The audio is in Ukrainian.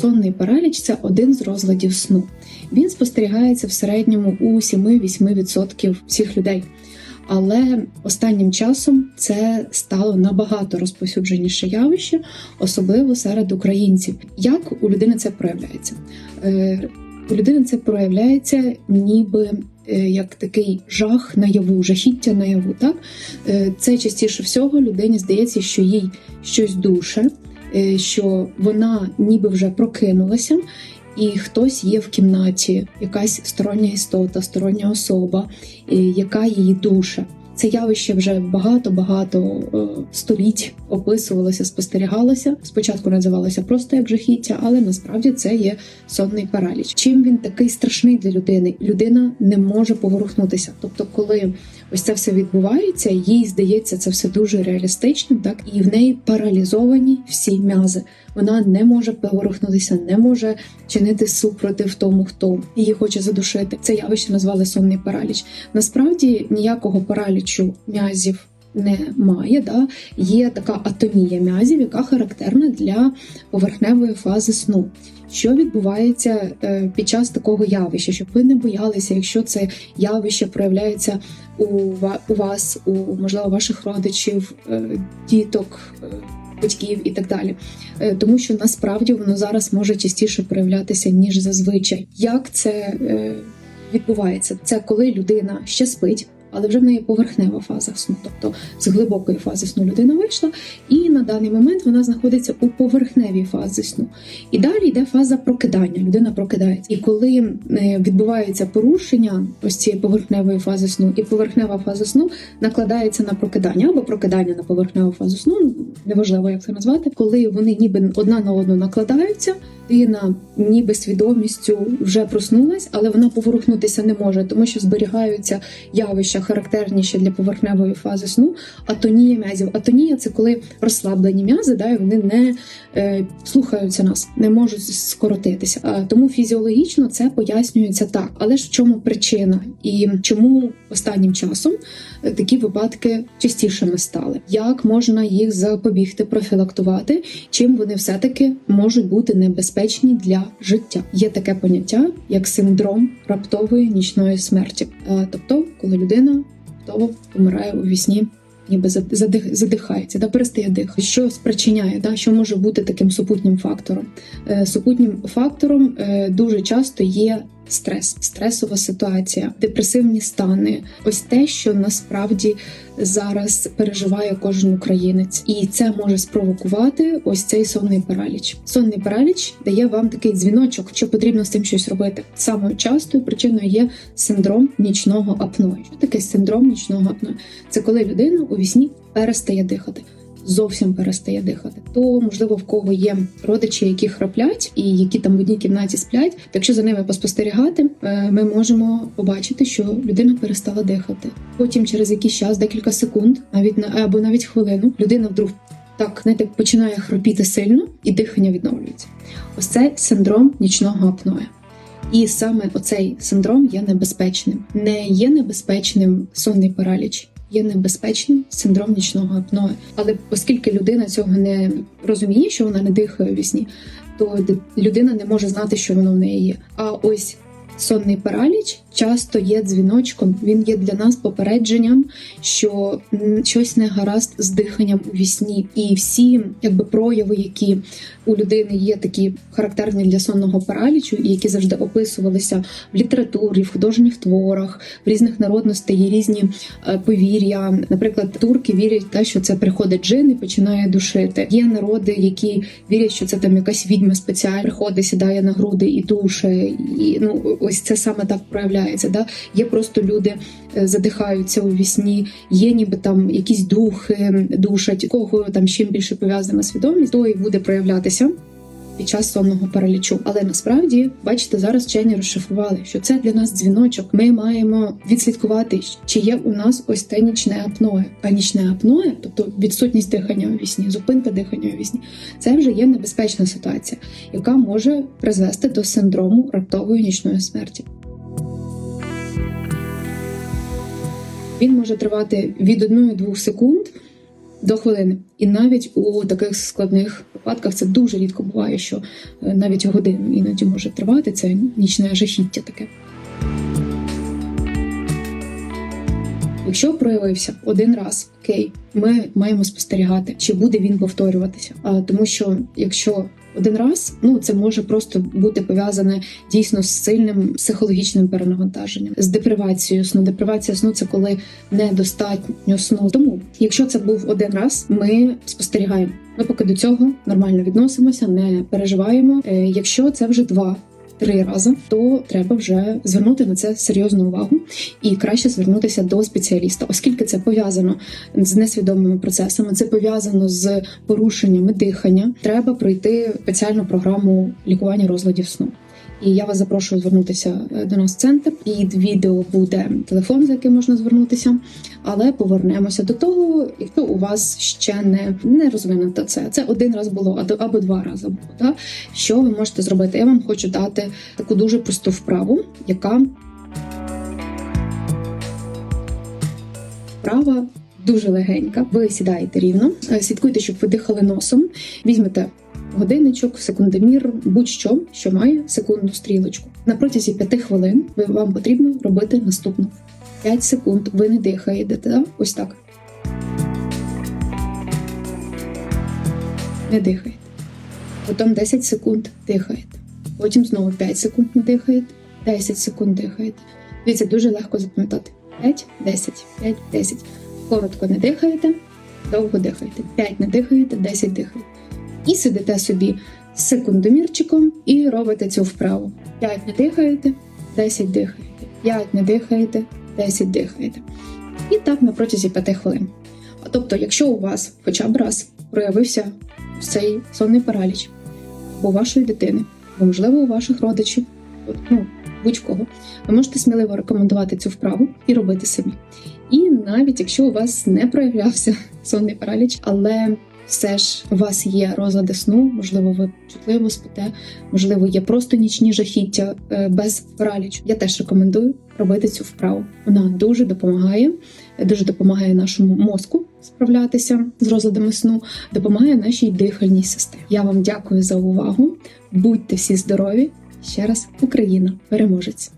Сонний параліч це один з розладів сну. Він спостерігається в середньому у 7-8% всіх людей. Але останнім часом це стало набагато розповсюдженіше явище, особливо серед українців. Як у людини це проявляється? Е, У людини це проявляється ніби е, як такий жах наяву, жахіття наяву. Так? Е, Це частіше всього людині здається, що їй щось душе, що вона ніби вже прокинулася, і хтось є в кімнаті, якась стороння істота, стороння особа, е, яка її душа. Це явище вже багато-багато е, століть описувалося, спостерігалося. Спочатку називалося просто як жахіття, але насправді це є сонний параліч. Чим він такий страшний для людини? Людина не може поворухнутися. Тобто, коли ось це все відбувається, їй здається це все дуже реалістичним, так і в неї паралізовані всі м'язи. Вона не може поворухнутися, не може чинити супротив тому, хто її хоче задушити. Це явище назвали сонний параліч. Насправді ніякого паралічу м'язів немає. Да? Є така атомія м'язів, яка характерна для поверхневої фази сну. Що відбувається е, під час такого явища, щоб ви не боялися, якщо це явище проявляється у вас, у можливо ваших родичів, е, діток, е, батьків і так далі. Е, Тому що насправді воно зараз може частіше проявлятися ніж зазвичай. Як це е, відбувається? Це коли людина ще спить. Але вже в неї поверхнева фаза сну, тобто з глибокої фази сну людина вийшла, і на даний момент вона знаходиться у поверхневій фазі сну. І далі йде фаза прокидання. Людина прокидається. І коли е, відбувається порушення ось цієї поверхневої фази сну, і поверхнева фаза сну накладається на прокидання або прокидання на поверхневу фазу сну, неважливо як це назвати, коли вони ніби одна на одну накладаються. Людина ніби свідомістю вже проснулась, але вона поворухнутися не може, тому що зберігаються явища характерніші для поверхневої фази сну. Атонія м'язів. Атонія це коли розслаблені м'язи, да, і вони не е, слухаються нас, не можуть скоротитися. А, тому фізіологічно це пояснюється так. Але ж в чому причина і чому останнім часом е, такі випадки частішими стали? Як можна їх запобігти, профілактувати? Чим вони все таки можуть бути небезпечні для життя? Є таке поняття як синдром раптової нічної смерті, Е, тобто, коли людина раптово помирає у вісні. Ніби зад- задих- задихається, да, перестає дихати. Що спричиняє, да, що може бути таким супутнім фактором? Е, супутнім фактором е, дуже часто є стрес, стресова ситуація, депресивні стани. Ось те, що насправді зараз переживає кожен українець, і це може спровокувати ось цей сонний параліч. Сонний параліч дає вам такий дзвіночок, що потрібно з цим щось робити. Самою частою причиною є синдром нічного апної. Що таке синдром нічного апної? Це коли людина у вісні перестає дихати. Зовсім перестає дихати. То можливо в кого є родичі, які храплять і які там в одній кімнаті сплять. Якщо за ними поспостерігати, е, ми можемо побачити, що людина перестала дихати. Потім, через якийсь час, декілька секунд, навіть на або навіть хвилину, людина вдруг так знаєте, починає хропіти сильно, і дихання відновлюється. Ось це синдром нічного апноя. І саме оцей синдром є небезпечним. Не є небезпечним сонний параліч, є небезпечним синдром нічного апноя. Але оскільки людина цього не розуміє, що вона не дихає у вісні, то людина не може знати, що воно в неї є. А ось сонний параліч часто є дзвіночком. Він є для нас попередженням, що щось не гаразд з диханням у вісні. І всі якби прояви, які у людини є такі характерні для сонного паралічу, і які завжди описувалися в літературі, в художніх творах, в різних народностей є різні е, повір'я. Наприклад, турки вірять в те, що це приходить джин і починає душити. Є народи, які вірять, що це там якась відьма спеціальна приходить, сідає на груди і душе. І ну ось це саме так проявляється. Да? Є просто люди е, задихаються у вісні, є ніби там якісь духи душать, кого там чим більше пов'язана свідомість, то і буде проявлятися. Під час сонного паралічу, але насправді, бачите, зараз вчені розшифрували, що це для нас дзвіночок. Ми маємо відслідкувати, чи є у нас ось те нічне апноe. А нічне апноe, тобто відсутність дихання у вісні, зупинка дихання у вісні, це вже є небезпечна ситуація, яка може призвести до синдрому раптової нічної смерті. Він може тривати від 1-2 секунд до хвилини, і навіть у таких складних випадках це дуже рідко буває, що е, навіть годину іноді може тривати. Це нічне жахіття таке. Якщо проявився один раз, окей, ми маємо спостерігати, чи буде він повторюватися. А тому, що якщо один раз, ну це може просто бути пов'язане дійсно з сильним психологічним перенавантаженням, з депривацією сну. Депривація сну це коли недостатньо сну. Тому, якщо це був один раз, ми спостерігаємо. Ми поки до цього нормально відносимося, не переживаємо. Е, Якщо це вже два. Три рази, то треба вже звернути на це серйозну увагу і краще звернутися до спеціаліста, оскільки це пов'язано з несвідомими процесами, це пов'язано з порушеннями дихання. Треба пройти спеціальну програму лікування розладів сну. І я вас запрошую звернутися е, до нас в центр. Під відео буде телефон, за яким можна звернутися. Але повернемося до того, якщо у вас ще не, не розвинуто це. Це один раз було, або два рази було. Так? Що ви можете зробити? Я вам хочу дати таку дуже просту вправу, яка вправа дуже легенька. Ви сідаєте рівно, е, слідкуйте, щоб ви дихали носом. Візьмете годинничок, секундомір, будь-що, що має секундну стрілочку. На протязі 5 хвилин ви вам потрібно робити наступне. 5 секунд ви не дихаєте, ось так. Не дихаєте. Потім 10 секунд дихаєте. Потім знову 5 секунд не дихаєте, 10 секунд дихаєте. Дивіться, дуже легко запам'ятати. 5, 10, 5, 10. Коротко не дихаєте, довго дихаєте. 5 не дихаєте, 10 дихаєте. І сидите собі з секундомірчиком і робите цю вправу. 5 не дихаєте, 10 дихаєте. 5 не дихаєте, 10 дихаєте. І так на протязі 5 хвилин. А тобто, якщо у вас хоча б раз проявився цей сонний параліч, у вашої дитини, або можливо у ваших родичів, ну будь-кого, ви можете сміливо рекомендувати цю вправу і робити самі. І навіть якщо у вас не проявлявся сонний параліч, але все ж у вас є розлади сну, можливо, ви чутливо спите, можливо, є просто нічні жахіття е, без паралічу. Я теж рекомендую робити цю вправу. Вона дуже допомагає, дуже допомагає нашому мозку справлятися з розладами сну, допомагає нашій дихальній системі. Я вам дякую за увагу. Будьте всі здорові! Ще раз Україна переможець!